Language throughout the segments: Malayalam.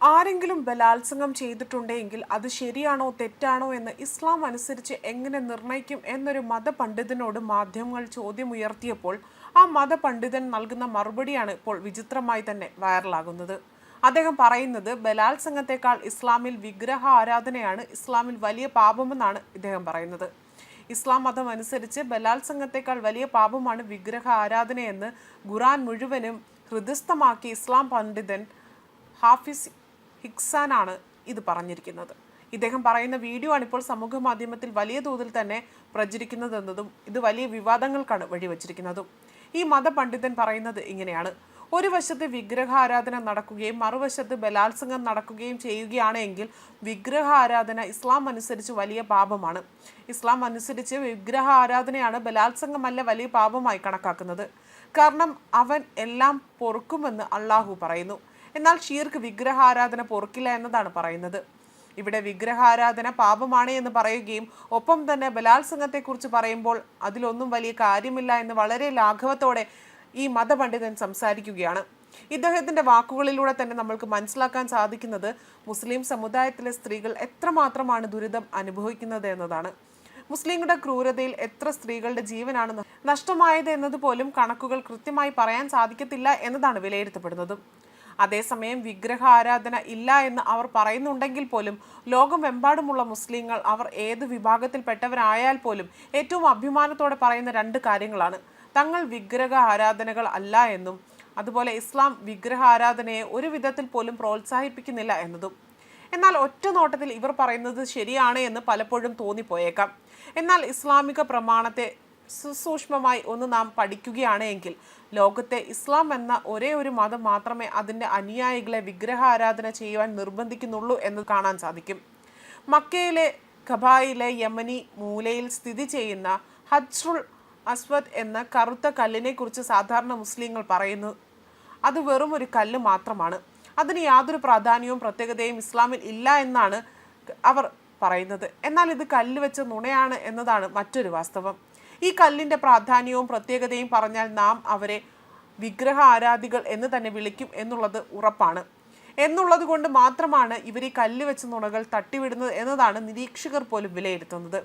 ആരെങ്കിലും ബലാത്സംഗം ചെയ്തിട്ടുണ്ടെങ്കിൽ അത് ശരിയാണോ തെറ്റാണോ എന്ന് ഇസ്ലാം അനുസരിച്ച് എങ്ങനെ നിർണയിക്കും എന്നൊരു മതപണ്ഡിതനോട് മാധ്യമങ്ങൾ ചോദ്യമുയർത്തിയപ്പോൾ ആ മതപണ്ഡിതൻ നൽകുന്ന മറുപടിയാണ് ഇപ്പോൾ വിചിത്രമായി തന്നെ വൈറലാകുന്നത്. അദ്ദേഹം പറയുന്നത് ബലാത്സംഗത്തെക്കാൾ ഇസ്ലാമിൽ വിഗ്രഹ ആരാധനയാണ് ഇസ്ലാമിൽ വലിയ പാപമെന്നാണ് ഇദ്ദേഹം പറയുന്നത്. ഇസ്ലാം മതം അനുസരിച്ച് ബലാത്സംഗത്തെക്കാൾ വലിയ പാപമാണ് വിഗ്രഹ ആരാധനയെന്ന് ഖുറാൻ മുഴുവനും ഹൃദയസ്ഥമാക്കി ഇസ്ലാം പണ്ഡിതൻ ഹാഫിസ് ഹിക്സാനാണ് ഇത് പറഞ്ഞിരിക്കുന്നത്. ഇദ്ദേഹം പറയുന്ന വീഡിയോ ആണ് ഇപ്പോൾ സമൂഹ മാധ്യമത്തിൽ വലിയ തോതിൽ തന്നെ പ്രചരിക്കുന്നതെന്നതും ഇത് വലിയ വിവാദങ്ങൾക്കാണ് വഴിവച്ചിരിക്കുന്നതും. ഈ മതപണ്ഡിതൻ പറയുന്നത് ഇങ്ങനെയാണ്. ഒരു വശത്ത് വിഗ്രഹാരാധന നടക്കുകയും മറുവശത്ത് ബലാത്സംഗം നടക്കുകയും ചെയ്യുകയാണ് എങ്കിൽ വിഗ്രഹ ആരാധന ഇസ്ലാം അനുസരിച്ച് വലിയ പാപമാണ്. ഇസ്ലാം അനുസരിച്ച് വിഗ്രഹ ആരാധനയാണ് ബലാത്സംഗമല്ല വലിയ പാപമായി കണക്കാക്കുന്നത്. കാരണം അവൻ എല്ലാം പൊറുക്കുമെന്ന് അള്ളാഹു പറയുന്നു. എന്നാൽ ഷീർക്ക് വിഗ്രഹാരാധന പൊറുക്കില്ല എന്നതാണ് പറയുന്നത്. ഇവിടെ വിഗ്രഹാരാധന പാപമാണ് എന്ന് പറയുകയും ഒപ്പം തന്നെ ബലാത്സംഗത്തെക്കുറിച്ച് പറയുമ്പോൾ അതിലൊന്നും വലിയ കാര്യമില്ല എന്ന് വളരെ ലാഘവത്തോടെ ഈ മതപണ്ഡിതൻ സംസാരിക്കുകയാണ്. ഇദ്ദേഹത്തിന്റെ വാക്കുകളിലൂടെ തന്നെ നമ്മൾക്ക് മനസ്സിലാക്കാൻ സാധിക്കുന്നത് മുസ്ലിം സമുദായത്തിലെ സ്ത്രീകൾ എത്രമാത്രമാണ് ദുരിതം അനുഭവിക്കുന്നത് എന്നതാണ്. മുസ്ലിങ്ങളുടെ ക്രൂരതയിൽ എത്ര സ്ത്രീകളുടെ ജീവനാണ് നഷ്ടമായത് എന്നതുപോലും കണക്കുകൾ കൃത്യമായി പറയാൻ സാധിക്കത്തില്ല എന്നതാണ് വിലയിരുത്തപ്പെടുന്നത്. അതേസമയം വിഗ്രഹ ആരാധന ഇല്ല എന്ന് അവർ പറയുന്നുണ്ടെങ്കിൽ പോലും ലോകമെമ്പാടുമുള്ള മുസ്ലിങ്ങൾ അവർ ഏത് വിഭാഗത്തിൽപ്പെട്ടവരായാൽ പോലും ഏറ്റവും അഭിമാനത്തോടെ പറയുന്ന രണ്ട് കാര്യങ്ങളാണ്. തങ്ങൾ വിഗ്രഹ ആരാധനകൾ അല്ല എന്നും അതുപോലെ ഇസ്ലാം വിഗ്രഹ ആരാധനയെ ഒരു വിധത്തിൽ പോലും പ്രോത്സാഹിപ്പിക്കുന്നില്ല എന്നതും. എന്നാൽ ഒറ്റ നോട്ടത്തിൽ ഇവർ പറയുന്നത് ശരിയാണ് എന്ന് പലപ്പോഴും തോന്നിപ്പോയേക്കാം. എന്നാൽ ഇസ്ലാമിക പ്രമാണത്തെ സുസൂക്ഷ്മമായി ഒന്ന് നാം പഠിക്കുകയാണ് എങ്കിൽ ലോകത്തെ ഇസ്ലാം എന്ന ഒരേ ഒരു മതം മാത്രമേ അതിന്റെ അനുയായികളെ വിഗ്രഹാരാധന ചെയ്യുവാൻ നിർബന്ധിക്കുന്നുള്ളൂ എന്ന് കാണാൻ സാധിക്കും. മക്കയിലെ ഖബായിലെ യമനി മൂലയിൽ സ്ഥിതി ചെയ്യുന്ന ഹജ്റുൽ അസ്വദ് എന്ന കറുത്ത കല്ലിനെ കുറിച്ച് സാധാരണ മുസ്ലിങ്ങൾ പറയുന്നു. അത് വെറും ഒരു കല്ല് മാത്രമാണ്. അതിന് യാതൊരു പ്രാധാന്യവും പ്രത്യേകതയും ഇസ്ലാമിൽ ഇല്ല എന്നാണ് അവർ പറയുന്നത്. എന്നാൽ ഇത് കല്ല് വെച്ച നുണയാണ് എന്നതാണ് മറ്റൊരു വാസ്തവം. ഈ കല്ലിന്റെ പ്രാധാന്യവും പ്രത്യേകതയും പറഞ്ഞാൽ നാം അവരെ വിഗ്രഹ ആരാധികൾ എന്ന് തന്നെ വിളിക്കും എന്നുള്ളത് ഉറപ്പാണ്. എന്നുള്ളത് കൊണ്ട് മാത്രമാണ് ഇവർ ഈ കല്ല് വെച്ച നുണകൾ തട്ടിവിടുന്നത് എന്നതാണ് നിരീക്ഷകർ പോലും വിലയിരുത്തുന്നത്.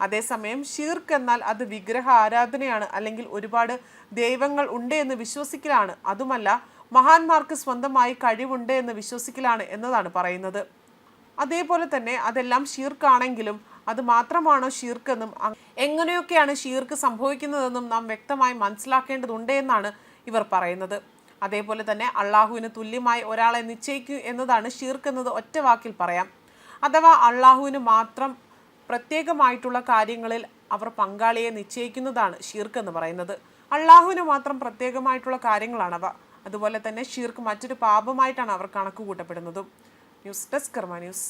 അതേസമയം ഷീർക്ക് എന്നാൽ അത് വിഗ്രഹ ആരാധനയാണ് അല്ലെങ്കിൽ ഒരുപാട് ദൈവങ്ങൾ ഉണ്ട് എന്ന് വിശ്വസിക്കലാണ്. അതുമല്ല മഹാന്മാർക്ക് സ്വന്തമായി കഴിവുണ്ട് എന്ന് വിശ്വസിക്കലാണ് എന്നതാണ് പറയുന്നത്. അതേപോലെ തന്നെ അതെല്ലാം ഷീർക്കാണെങ്കിലും അത് മാത്രമാണോ ഷീർക്കെന്നും എങ്ങനെയൊക്കെയാണ് ഷീർക്ക് സംഭവിക്കുന്നതെന്നും നാം വ്യക്തമായി മനസ്സിലാക്കേണ്ടതുണ്ട് എന്നാണ് ഇവർ പറയുന്നത്. അതേപോലെ തന്നെ അള്ളാഹുവിന് തുല്യമായി ഒരാളെ നിശ്ചയിക്കൂ എന്നതാണ് ഷീർക്ക് എന്നത് ഒറ്റ വാക്കിൽ പറയാം. അഥവാ അള്ളാഹുവിന് മാത്രം പ്രത്യേകമായിട്ടുള്ള കാര്യങ്ങളിൽ അവർ പങ്കാളിയെ നിശ്ചയിക്കുന്നതാണ് ഷീർക്ക് എന്ന് പറയുന്നത്. അള്ളാഹുവിന് മാത്രം പ്രത്യേകമായിട്ടുള്ള കാര്യങ്ങളാണവ. അതുപോലെ തന്നെ ഷീർക്ക് മറ്റൊരു പാപമായിട്ടാണ് അവർ കണക്ക് കൂട്ടപ്പെടുന്നതും ന്യൂസ് ഡെസ്ക് കർമ്മ ന്യൂസ്.